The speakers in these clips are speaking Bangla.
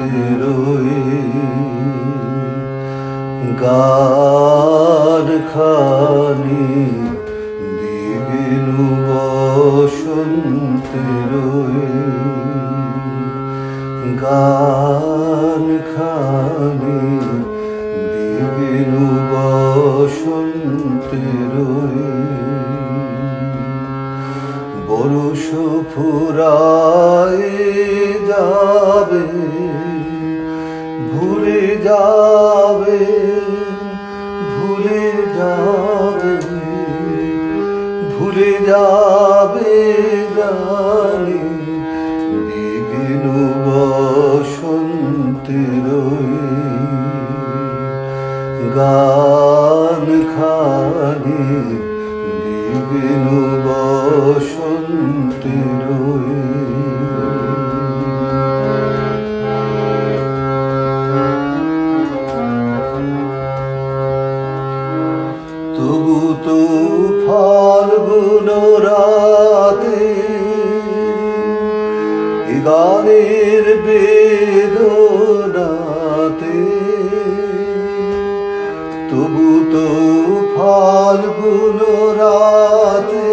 বসন্তের গান খানি দিবিনু বসন্তের গান খানি দিবিনু বসন্তের বরুষ ফুরায় যাবে ভুলে যাবে ভুলে যাবে ভুলে যাবে জানি দিগিন বসন্তের গান খানি দিগিন বসন্তের ফাল্গুন রাতে গানের বেদনাতে। তবু তো ফাল্গুন রাতে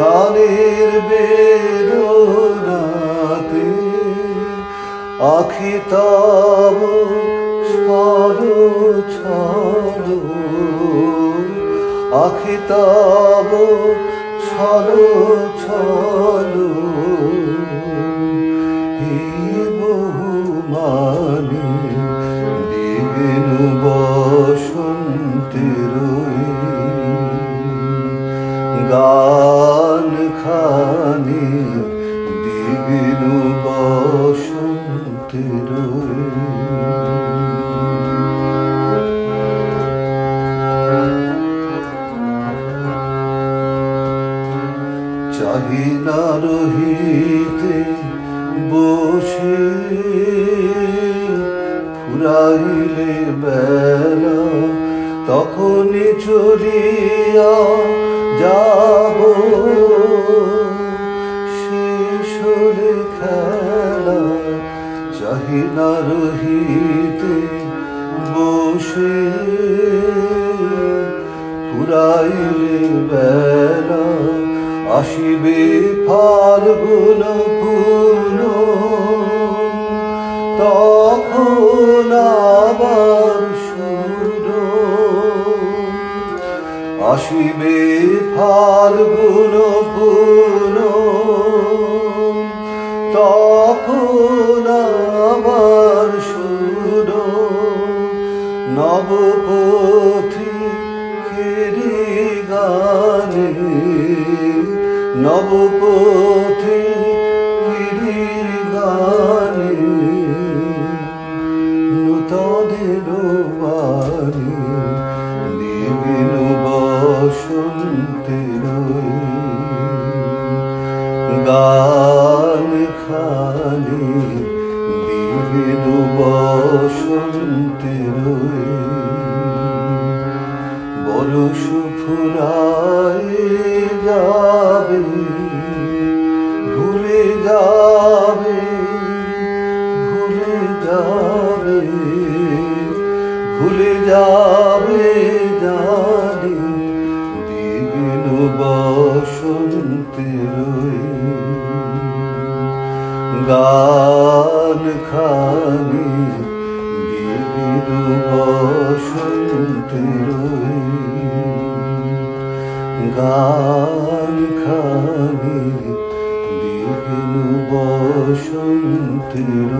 গানের বেদনাতে আখি তব আখি তব ছলো ছলো চাহি না রহিতে বসে ফুরাইলে বেলা, তখনই চলিয়া যাব। হলে খেলা চাহি না রহিতে বসে ফুরাইলে বেলা আসিবে ফাল্গুন পুন তখন আবার সুর আসিবে ফাল্গুন পুন তখন আবার সুর নবপথি নবপথি ফিরি গানে নূতনের দিবিন বসন্তের গান খানি দিবিন বসন্তের যাবে ভুলে যাবে জানি দিবিন বসন্তের গান খানি দিবিন বসন্তের গান খানি দিবিন বসন্তের